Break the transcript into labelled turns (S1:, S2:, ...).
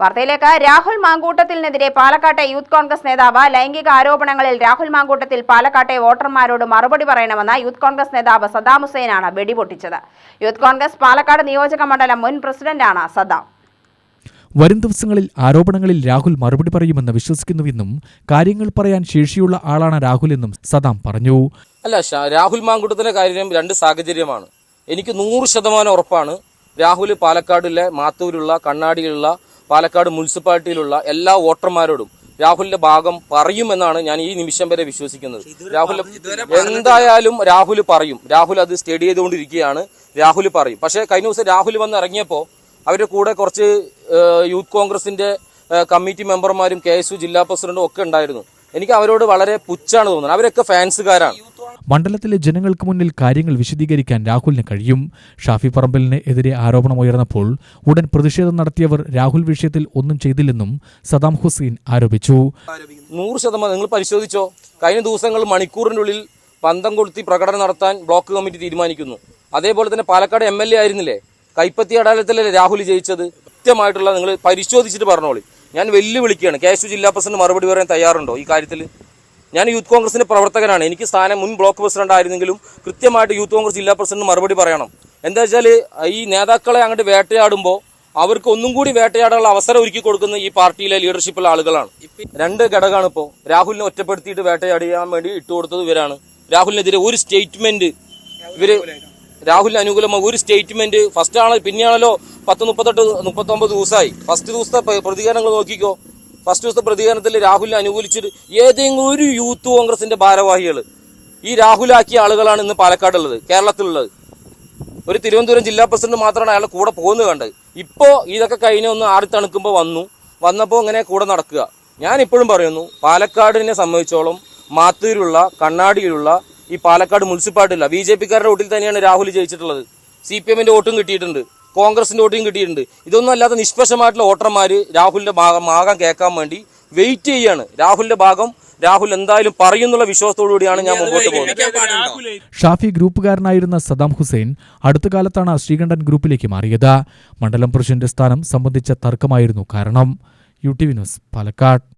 S1: വാർത്തയിലേക്ക് രാഹുൽ മാങ്കൂട്ടത്തിനെതിരെ പാലക്കാട്ടെ യൂത്ത് കോൺഗ്രസ് നേതാവ് ലൈംഗിക ആരോപണങ്ങളിൽ രാഹുൽ മാങ്കൂട്ടത്തിൽ പാലക്കാട്ടെ വോട്ടർമാരോട് മറുപടി പറയണമെന്ന യൂത്ത് കോൺഗ്രസ് നേതാവ് സദ്ദാം ഹുസൈനാണ് വെടിപൊട്ടിച്ചത്. യൂത്ത് കോൺഗ്രസ് പാലക്കാട് നിയോജക മണ്ഡലം മുൻ പ്രസിഡന്റാണ് സദ്ദാം
S2: വരും ദിവസങ്ങളിൽ ആരോപണങ്ങളിൽ രാഹുൽ മറുപടി പറയുമെന്ന് വിശ്വസിക്കുന്നുവെന്നും കാര്യങ്ങൾ പറയാൻ ശേഷിയുള്ള ആളാണ് രാഹുൽ എന്നും സദാം പറഞ്ഞു.
S3: അല്ല രാഹുൽ മാങ്കൂട്ടത്തിന്റെ കാര്യം രണ്ട് സാഹചര്യമാണ്. എനിക്ക് നൂറ് ശതമാനം ഉറപ്പാണ് രാഹുൽ പാലക്കാടിലെ മാത്തൂരുള്ള കണ്ണാടിയിലുള്ള പാലക്കാട് മുനിസിപ്പാലിറ്റിയിലുള്ള എല്ലാ വോട്ടർമാരോടും രാഹുലിന്റെ ഭാഗം പറയുമെന്നാണ് ഞാൻ ഈ നിമിഷം വരെ വിശ്വസിക്കുന്നത്. രാഹുൽ എന്തായാലും രാഹുൽ പറയും. രാഹുൽ അത് സ്റ്റഡി ചെയ്തുകൊണ്ടിരിക്കുകയാണ്. രാഹുൽ പറയും. പക്ഷേ കഴിഞ്ഞ ദിവസം രാഹുൽ വന്ന് ഇറങ്ങിയപ്പോൾ അവരുടെ കൂടെ കുറച്ച് യൂത്ത് കോൺഗ്രസിന്റെ കമ്മിറ്റി മെമ്പർമാരും കെ എസ് യു ജില്ലാ പ്രസിഡന്റും ഒക്കെ ഉണ്ടായിരുന്നു. എനിക്ക് അവരോട് വളരെ പുച്ഛാണ് തോന്നുന്നത്. അവരൊക്കെ ഫാൻസുകാരാണ്.
S2: മണ്ഡലത്തിലെ ജനങ്ങൾക്ക് മുന്നിൽ കാര്യങ്ങൾ വിശദീകരിക്കാൻ രാഹുലിന് കഴിയും. ഷാഫി പറമ്പലിന് എതിരെ ആരോപണമുയർന്നപ്പോൾ ഉടൻ പ്രതിഷേധം നടത്തിയവർ രാഹുൽ വിഷയത്തിൽ ഒന്നും ചെയ്തില്ലെന്നും സദാം ഹുസൈൻ ആരോപിച്ചു.
S3: നൂറ് ശതമാനം നിങ്ങൾ പരിശോധിച്ചോ? കഴിഞ്ഞ ദിവസങ്ങൾ മണിക്കൂറിനുള്ളിൽ പന്തം കൊളുത്തി പ്രകടനം നടത്താൻ ബ്ലോക്ക് കമ്മിറ്റി തീരുമാനിക്കുന്നു. അതേപോലെ തന്നെ പാലക്കാട് എം എൽ എ ആയിരുന്നില്ലേ? കൈപ്പത്തി അടാലത്തിലല്ലേ രാഹുൽ ജയിച്ചത്? കൃത്യമായിട്ടുള്ള നിങ്ങൾ പരിശോധിച്ചിട്ട് പറഞ്ഞോളി. ഞാൻ വെല്ലുവിളിക്കുകയാണ്. കേശു ജില്ലാ പ്രസിഡന്റ് മറുപടി പറയാൻ തയ്യാറുണ്ടോ ഈ കാര്യത്തിൽ? ഞാൻ യൂത്ത് കോൺഗ്രസിന്റെ പ്രവർത്തകനാണ്. എനിക്ക് സ്ഥാനം മുൻ ബ്ലോക്ക് പ്രസിഡന്റ് ആയിരുന്നെങ്കിലും കൃത്യമായിട്ട് യൂത്ത് കോൺഗ്രസ് ജില്ലാ പ്രസിഡന്റ് മറുപടി പറയണം. എന്താ വെച്ചാൽ ഈ നേതാക്കളെ അങ്ങോട്ട് വേട്ടയാടുമ്പോൾ അവർക്ക് ഒന്നും കൂടി വേട്ടയാടാനുള്ള അവസരം ഒരുക്കി കൊടുക്കുന്ന ഈ പാർട്ടിയിലെ ലീഡർഷിപ്പുള്ള ആളുകളാണ്. രണ്ട് ഘടകമാണ് ഇപ്പോൾ രാഹുലിനെ ഒറ്റപ്പെടുത്തിയിട്ട് വേട്ടയാടിയാൻ വേണ്ടി ഇട്ടുകൊടുത്തത് ഇവരാണ്. രാഹുലിനെതിരെ ഒരു സ്റ്റേറ്റ്മെന്റ് ഇവർ രാഹുലിന് അനുകൂലമായ ഒരു സ്റ്റേറ്റ്മെന്റ് ഫസ്റ്റ് ആണോ പിന്നെയാണല്ലോ പത്ത് മുപ്പത്തെട്ട് മുപ്പത്തൊമ്പത് ദിവസമായി. ഫസ്റ്റ് ദിവസത്തെ പ്രതികരണങ്ങൾ നോക്കിക്കോ. ഫസ്റ്റ് ദിവസത്തെ പ്രതികരണത്തിൽ രാഹുലിനെ അനുകൂലിച്ചിട്ട് ഏതെങ്കിലും ഒരു യൂത്ത് കോൺഗ്രസിന്റെ ഭാരവാഹികൾ ഈ രാഹുലാക്കിയ ആളുകളാണ് ഇന്ന് പാലക്കാടുള്ളത് കേരളത്തിലുള്ളത്. ഒരു തിരുവനന്തപുരം ജില്ലാ പ്രസിഡന്റ് മാത്രമാണ് അയാളെ കൂടെ പോകുന്നത് കണ്ടത്. ഇപ്പോൾ ഇതൊക്കെ കഴിഞ്ഞ് ഒന്ന് ആറി തണുക്കുമ്പോൾ വന്നു. വന്നപ്പോൾ ഇങ്ങനെ കൂടെ നടക്കുക. ഞാൻ ഇപ്പോഴും പറയുന്നു പാലക്കാടിനെ സംബന്ധിച്ചോളം മാത്തൂരിലുള്ള കണ്ണാടിയിലുള്ള ഈ പാലക്കാട് മുനിസിപ്പാലിറ്റിയില്ല ബി ജെ പിക്കാരുടെ വോട്ടിൽ തന്നെയാണ് രാഹുൽ ജയിച്ചിട്ടുള്ളത്. സി പി എമ്മിന്റെ വോട്ടും കിട്ടിയിട്ടുണ്ട്. കോൺഗ്രസിന്റെ വോട്ടും കിട്ടിയിട്ടുണ്ട്. ഇതൊന്നും അല്ലാതെ നിഷ്പക്ഷമായിട്ടുള്ള വോട്ടർമാർ രാഹുലിന്റെ ഭാഗം ഭാഗം കേൾക്കാൻ വേണ്ടി വെയിറ്റ് ചെയ്യാണ്. രാഹുലിന്റെ ഭാഗം രാഹുൽ എന്തായാലും പറയുന്നുള്ള വിശ്വാസത്തോടു കൂടിയാണ് ഞാൻ മുമ്പോട്ട് പോകുന്നത്.
S2: ഷാഫി ഗ്രൂപ്പുകാരനായിരുന്ന സദാം ഹുസൈൻ അടുത്ത കാലത്താണ് ശ്രീകണ്ഠൻ ഗ്രൂപ്പിലേക്ക് മാറിയത്. മണ്ഡലം പ്രസിഡന്റ് സ്ഥാനം സംബന്ധിച്ച തർക്കമായിരുന്നു കാരണം. U T V news Palakkad.